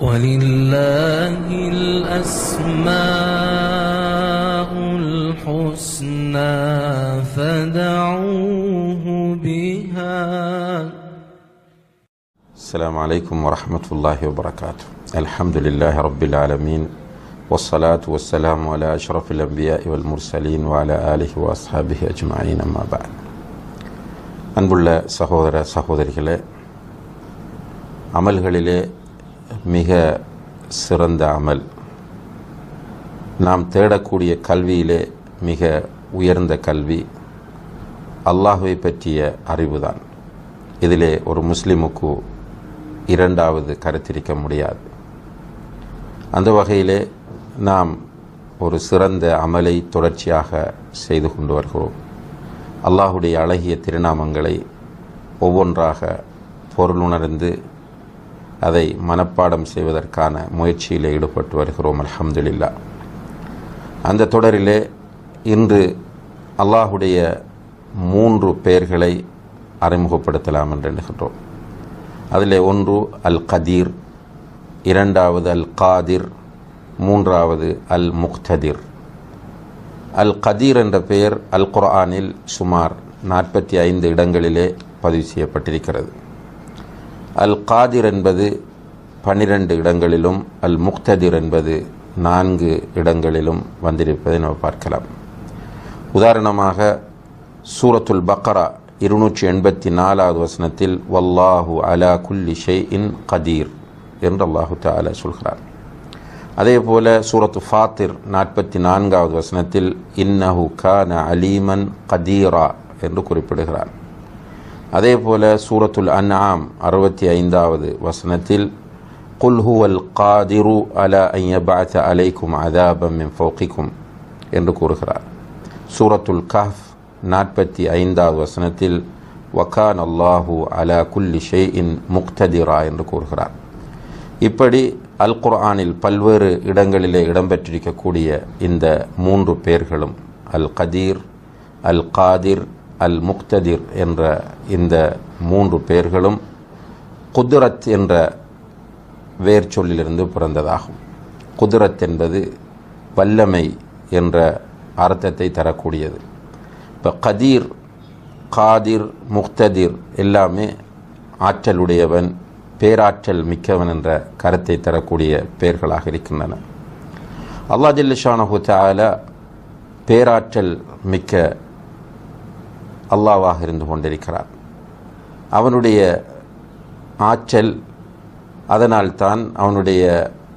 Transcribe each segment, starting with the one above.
ولله الأسماء الحسنى فدعوه بها السلام عليكم ورحمة الله وبركاته الحمد لله رب العالمين والصلاة والسلام على أشرف الأنبياء والمرسلين وعلى آله وأصحابه أجمعين أما بعد அன்புள்ள சகோதர சகோதரிகளே அமல்களிலே மிக சிறந்த அமல். நாம் தேடக்கூடிய கல்வியிலே மிக உயர்ந்த கல்வி அல்லாஹுவை பற்றிய அறிவுதான். இதிலே ஒரு முஸ்லிமுக்கு இரண்டாவது கருத்திருக்க முடியாது. அந்த வகையிலே நாம் ஒரு சிறந்த அமலை தொடர்ச்சியாக செய்து கொண்டு வருகிறோம். அல்லாஹுடைய அழகிய திருநாமங்களை ஒவ்வொன்றாக பொருளுணர்ந்து அதை மனப்பாடம் செய்வதற்கான முயற்சியில் ஈடுபட்டு வருகிறோம் அலமதுல்லா அந்த தொடரிலே இன்று அல்லாஹுடைய மூன்று பெயர்களை அறிமுகப்படுத்தலாம் என்று எண்ணுகின்றோம். அதில் ஒன்று அல் கதீர் இரண்டாவது அல் காதிர் மூன்றாவது அல் முக்ததிர் அல் கதீர் என்ற பெயர் அல் குர்ஆனில் சுமார் நாற்பத்தி ஐந்து இடங்களிலே பதிவு செய்யப்பட்டிருக்கிறது. அல் காதிர் என்பது பன்னிரண்டு இடங்களிலும் அல் முக்ததிர் என்பது நான்கு இடங்களிலும் வந்திருப்பதை நம்ம பார்க்கலாம். உதாரணமாக சூரத்துல் பக்ரா இருநூற்றி எண்பத்தி நாலாவது வசனத்தில் வல்லாஹு அலா குல்லி ஷே இன் கதீர் என்று அல்லாஹு தாலா சொல்கிறார். அதே போல சூரத்து ஃபாத்திர் நாற்பத்தி நான்காவது வசனத்தில் இன்னஹு கான அலீமன் கதீரா என்று குறிப்பிடுகிறார். அதே போல சூரத்துல் அன்ஆம் அறுபத்தி ஐந்தாவது வசனத்தில் குல் ஹுவல் காதிரு அல ஐயபாத்த அலைக்கும் அதாபம் ஃபோக்கிக்கும் என்று கூறுகிறார். சூரத்துல் கஹ் நாற்பத்தி ஐந்தாவது வசனத்தில் வக்கான் அல்லாஹூ அலா குல்லி ஷே இன் முக்ததிரா என்று கூறுகிறார். இப்படி அல் குர்ஆனில் பல்வேறு இடங்களிலே இடம்பெற்றிருக்கக்கூடிய இந்த மூன்று பெயர்களும் அல் கதீர் அல் காதிர் அல் முக்ததிர் என்ற இந்த மூன்று பெயர்களும் குதுரத் என்ற வேர் சொல்லிலிருந்து பிறந்ததாகும். குதுரத் என்பது வல்லமை என்ற அர்த்தத்தை தரக்கூடியது. இப்போ கதீர் காதிர் முக்ததிர் எல்லாமே ஆற்றலுடையவன் பேராற்றல் மிக்கவன் என்ற கருத்தை தரக்கூடிய பெயர்களாக இருக்கின்றன. அல்லா ஜில்லிஷானஹு தால பேராற்றல் மிக்க அல்லாவாக இருந்து கொண்டிருக்கிறார். அவனுடைய ஆற்றல் அதனால்தான் அவனுடைய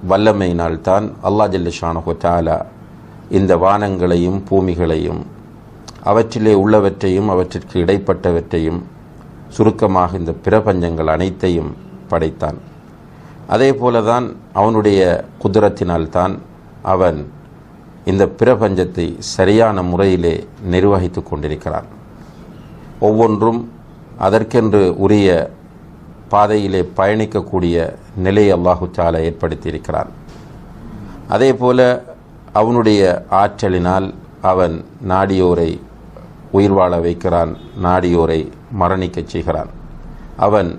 வல்லமையினால்தான் அல்லா ஜில்லிஷானஹு தாலா இந்த வானங்களையும் பூமிகளையும் அவற்றிலே உள்ளவற்றையும் அவற்றிற்கு இடைப்பட்டவற்றையும் சுருக்கமாக இந்த பிரபஞ்சங்கள் அனைத்தையும் படைத்தான். அதே போலதான் அவனுடைய குதிரத்தினால்தான் அவன் இந்த பிரபஞ்சத்தை சரியான முறையிலே நிர்வகித்து கொண்டிருக்கிறான். ஒவ்வொன்றும் அதற்கென்று உரிய பாதையிலே பயணிக்கக்கூடிய நிலையை அல்லாஹு சாலா ஏற்படுத்தியிருக்கிறான். அதே போல அவனுடைய ஆற்றலினால் அவன் நாடியோரை உயிர் வாழ வைக்கிறான் நாடியோரை மரணிக்கச் செய்கிறான். அவன்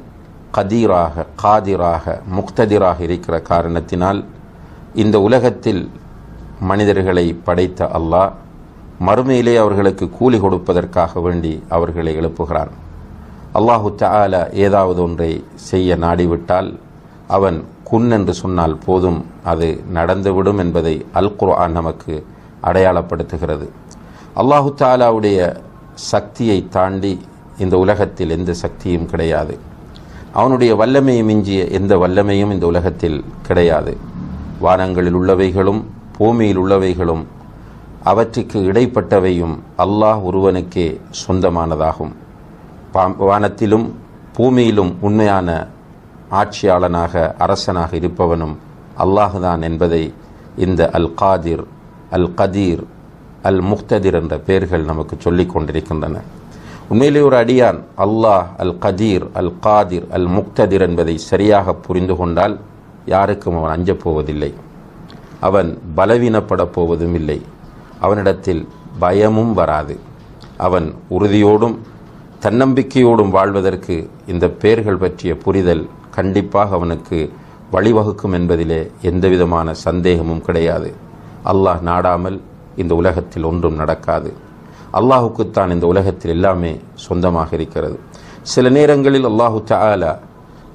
கதீராக காதிராக முக்ததிராக இருக்கிற காரணத்தினால் இந்த உலகத்தில் மனிதர்களை படைத்த அல்லாஹ் மறுமையிலே அவர்களுக்கு கூலி கொடுப்பதற்காக வேண்டி அவர்களை எழுப்புகிறான். அல்லாஹு தால ஏதாவது ஒன்றை செய்ய நாடிவிட்டால் அவன் குன் என்று சொன்னால் போதும் அது நடந்துவிடும் என்பதை அல் குர்ஆன் நமக்கு அடையாளப்படுத்துகிறது. அல்லாஹு தாலாவுடைய சக்தியை தாண்டி இந்த உலகத்தில் எந்த சக்தியும் கிடையாது. அவனுடைய வல்லமையை மிஞ்சிய எந்த வல்லமையும் இந்த உலகத்தில் கிடையாது. வானங்களில் உள்ளவைகளும் பூமியில் உள்ளவைகளும் அவற்றுக்கு இடைப்பட்டவையும் அல்லாஹ் ஒருவனுக்கே சொந்தமானதாகும். வானத்திலும் பூமியிலும் உண்மையான ஆட்சியாளனாக அரசனாக இருப்பவனும் அல்லாஹுதான் என்பதை இந்த அல் காதிர் அல் கதீர் அல் முக்ததிர் என்ற பெயர்கள் நமக்கு சொல்லிக் கொண்டிருக்கின்றன. உண்மையிலே ஒரு அடியான் அல்லாஹ் அல் கதீர் அல் காதிர் அல் முக்ததிர் என்பதை சரியாக புரிந்து கொண்டால் யாருக்கும் அவன் அஞ்சப் போவதில்லை. அவன் பலவீனப்படப் போவதும் இல்லை. அவனிடத்தில் பயமும் வராது. அவன் உறுதியோடும் தன்னம்பிக்கையோடும் வாழ்வதற்கு இந்த பெயர்கள் பற்றிய புரிதல் கண்டிப்பாக அவனுக்கு வழிவகுக்கும் என்பதிலே எந்தவிதமான சந்தேகமும் கிடையாது. அல்லாஹ் நாடாமல் இந்த உலகத்தில் ஒன்றும் நடக்காது. அல்லாஹுக்குத்தான் இந்த உலகத்தில் எல்லாமே சொந்தமாக இருக்கிறது. சில நேரங்களில் அல்லாஹு தாலா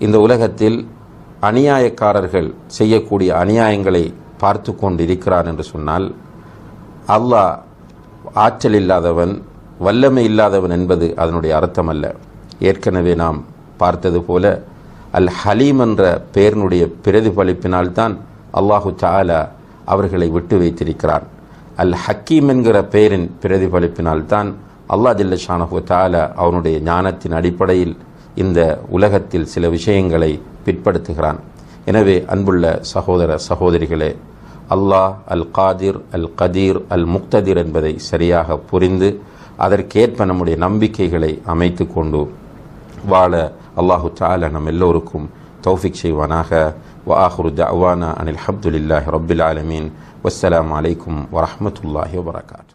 இந்த உலகத்தில் அநியாயக்காரர்கள் செய்யக்கூடிய அநியாயங்களை பார்த்து கொண்டு இருக்கிறார் என்று சொன்னால் அல்லாஹ் ஆற்றல் இல்லாதவன் வல்லமை இல்லாதவன் என்பது அதனுடைய அர்த்தம் அல்ல ஏற்கனவே நாம் பார்த்தது போல அல் ஹலீம் என்ற பெயரினுடைய பிரதிபலிப்பினால்தான் அல்லாஹு சாலா அவர்களை விட்டு வைத்திருக்கிறான். அல் ஹக்கீம் என்கிற பெயரின் பிரதிபலிப்பினால்தான் அல்லாஹ் ஜில்ல ஷானஹு தாலா அவனுடைய ஞானத்தின் அடிப்படையில் இந்த உலகத்தில் சில விஷயங்களை பிற்படுத்துகிறான். எனவே அன்புள்ள சகோதர சகோதரிகளே அல்லாஹ் அல் காதிர் அல் கதீர் அல் முக்ததிர் என்பதை சரியாக புரிந்து அதற்கேற்ப நம்முடைய நம்பிக்கைகளை அமைத்து கொண்டு வாழ அல்லாஹு தால நம் எல்லோருக்கும் தௌஃபிக் செய்வானாக. வாஹுரு தவானா அனில் ஹப்துலில்லாஹி ரபுல் ஆலமீன். வஸ்ஸலாம் அலைக்கும் வரமத்துல்லாஹி வபரகாத்.